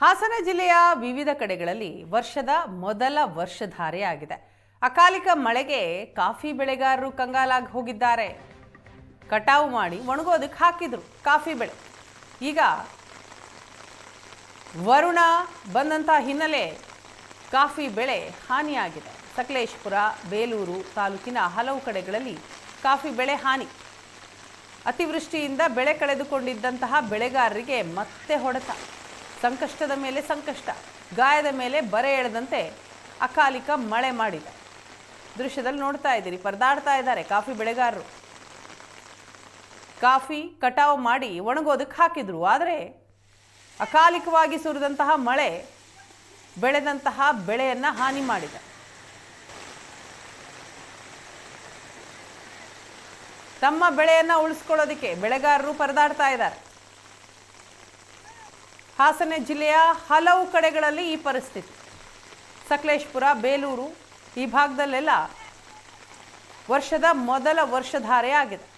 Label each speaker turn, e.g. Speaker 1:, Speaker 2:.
Speaker 1: ಹಾಸನ ಜಿಲ್ಲೆಯ ವಿವಿಧ ಕಡೆಗಳಲ್ಲಿ ವರ್ಷದ ಮೊದಲ ವರ್ಷಧಾರೆಯಾಗಿದೆ. ಅಕಾಲಿಕ ಮಳೆಗೆ ಕಾಫಿ ಬೆಳೆಗಾರರು ಕಂಗಾಲಾಗಿ ಹೋಗಿದ್ದಾರೆ. ಕಟಾವು ಮಾಡಿ ಒಣಗೋದಕ್ಕೆ ಹಾಕಿದ್ರು ಕಾಫಿ ಬೆಳೆ. ಈಗ ವರುಣ ಬಂದಂಥ ಹಿನ್ನೆಲೆ ಕಾಫಿ ಬೆಳೆ ಹಾನಿಯಾಗಿದೆ. ಸಕಲೇಶ್ಪುರ, ಬೇಲೂರು ತಾಲೂಕಿನ ಹಲವು ಕಡೆಗಳಲ್ಲಿ ಕಾಫಿ ಬೆಳೆ ಹಾನಿ. ಅತಿವೃಷ್ಟಿಯಿಂದ ಬೆಳೆ ಕಳೆದುಕೊಂಡಿದ್ದಂತಹ ಬೆಳೆಗಾರರಿಗೆ ಮತ್ತೆ ಹೊಡೆತ. ಸಂಕಷ್ಟದ ಮೇಲೆ ಸಂಕಷ್ಟ, ಗಾಯದ ಮೇಲೆ ಬರೆ ಎಳೆದಂತೆ ಅಕಾಲಿಕ ಮಳೆ ಮಾಡಿದೆ. ದೃಶ್ಯದಲ್ಲಿ ನೋಡ್ತಾ ಇದ್ದೀರಿ, ಪರದಾಡ್ತಾ ಇದ್ದಾರೆ ಕಾಫಿ ಬೆಳೆಗಾರರು. ಕಾಫಿ ಕಟಾವು ಮಾಡಿ ಒಣಗೋದಕ್ಕೆ ಹಾಕಿದರು, ಆದರೆ ಅಕಾಲಿಕವಾಗಿ ಸುರಿದಂತಹ ಮಳೆ ಬೆಳೆದಂತಹ ಬೆಳೆಯನ್ನು ಹಾನಿ ಮಾಡಿದೆ. ತಮ್ಮ ಬೆಳೆಯನ್ನು ಉಳಿಸ್ಕೊಳ್ಳೋದಕ್ಕೆ ಬೆಳೆಗಾರರು ಪರದಾಡ್ತಾ ಇದ್ದಾರೆ. ಹಾಸನ ಜಿಲ್ಲೆಯ ಹಲವು ಕಡೆಗಳಲ್ಲಿ ಈ ಪರಿಸ್ಥಿತಿ. ಸಕಲೇಶ್ಪುರ ಬೇಲೂರು ಈ ಭಾಗದಲ್ಲೆಲ್ಲ ವರ್ಷದ ಮೊದಲ ವರ್ಷಧಾರೆ ಆಗಿದೆ.